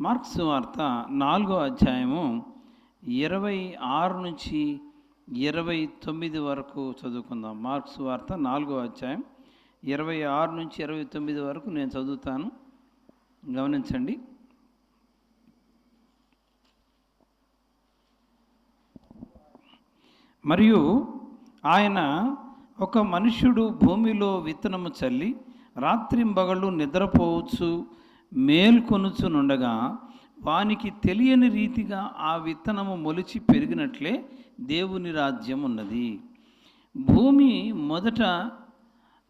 Marks వార్త నాలుగో అధ్యాయము ఇరవై ఆరు నుంచి ఇరవై తొమ్మిది వరకు చదువుకుందాం. మార్క్స్ వార్త నాలుగో అధ్యాయం ఇరవై ఆరు నుంచి ఇరవై తొమ్మిది వరకు నేను చదువుతాను. గమనించండి. మరియు ఆయన ఒక మనుష్యుడు భూమిలో విత్తనము చల్లి రాత్రింబగళ్ళు నిద్రపోవచ్చు. మేల్కొనుచునుండగా వానికి తెలియని రీతిగా ఆ విత్తనము మొలిచి పెరిగినట్లే దేవుని రాజ్యం ఉన్నది భూమి మొదట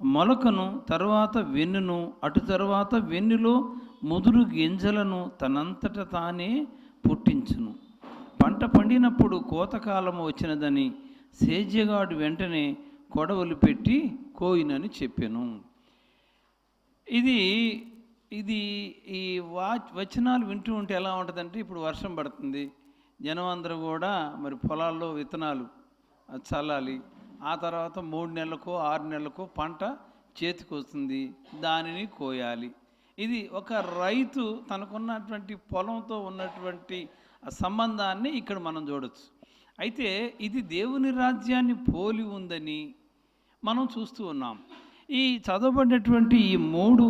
మొలకను తరువాత వెన్నును అటు తరువాత వెన్నులో ముదురు గింజలను తనంతట తానే పుట్టించును. పంట పండినప్పుడు కోతకాలము వచ్చినదని సేజ్యగాడు వెంటనే కొడవలు పెట్టి కోయినని చెప్పాను. ఇది ఇది ఈ వాచ్ వచనాలు వింటూ ఉంటే ఎలా ఉంటుందంటే ఇప్పుడు వర్షం పడుతుంది జనం అందరూ కూడా మరి పొలాల్లో విత్తనాలు అది చల్లాలి ఆ తర్వాత మూడు నెలలకో ఆరు నెలలకో పంట చేతికి వస్తుంది దానిని కోయాలి. ఇది ఒక రైతు తనకున్నటువంటి పొలంతో ఉన్నటువంటి సంబంధాన్ని ఇక్కడ మనం చూడొచ్చు. అయితే ఇది దేవుని రాజ్యాన్ని పోలి ఉందని మనం చూస్తూ ఉన్నాం. ఈ చదవబడినటువంటి ఈ మూడు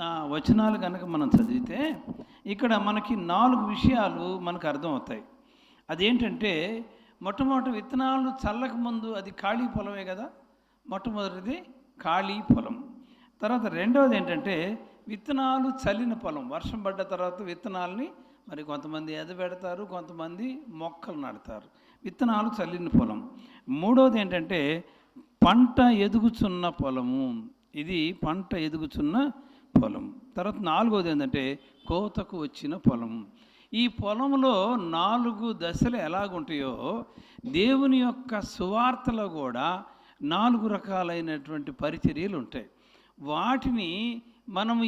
వచనాలు కనుక మనం చదివితే ఇక్కడ మనకి నాలుగు విషయాలు మనకు అర్థమవుతాయి. అదేంటంటే మొట్టమొదటి విత్తనాలు చల్లక ముందు అది ఖాళీ పొలమే కదా? మొట్టమొదటిది ఖాళీ పొలం. తర్వాత రెండవది ఏంటంటే విత్తనాలు చల్లిన పొలం. వర్షం పడ్డ తర్వాత విత్తనాలని మరి కొంతమంది ఎదబెడతారు కొంతమంది మొక్కలు నాటుతారు. విత్తనాలు చల్లిన పొలం. మూడవది ఏంటంటే పంట ఎదుగుచున్న పొలము. ఇది పంట ఎదుగుచున్న పొలం. తర్వాత నాలుగోది ఏంటంటే కోతకు వచ్చిన పొలం. ఈ పొలంలో నాలుగు దశలు ఎలాగుంటాయో దేవుని యొక్క సువార్తలో కూడా నాలుగు రకాలైనటువంటి పరిచర్యలు ఉంటాయి. వాటిని మనం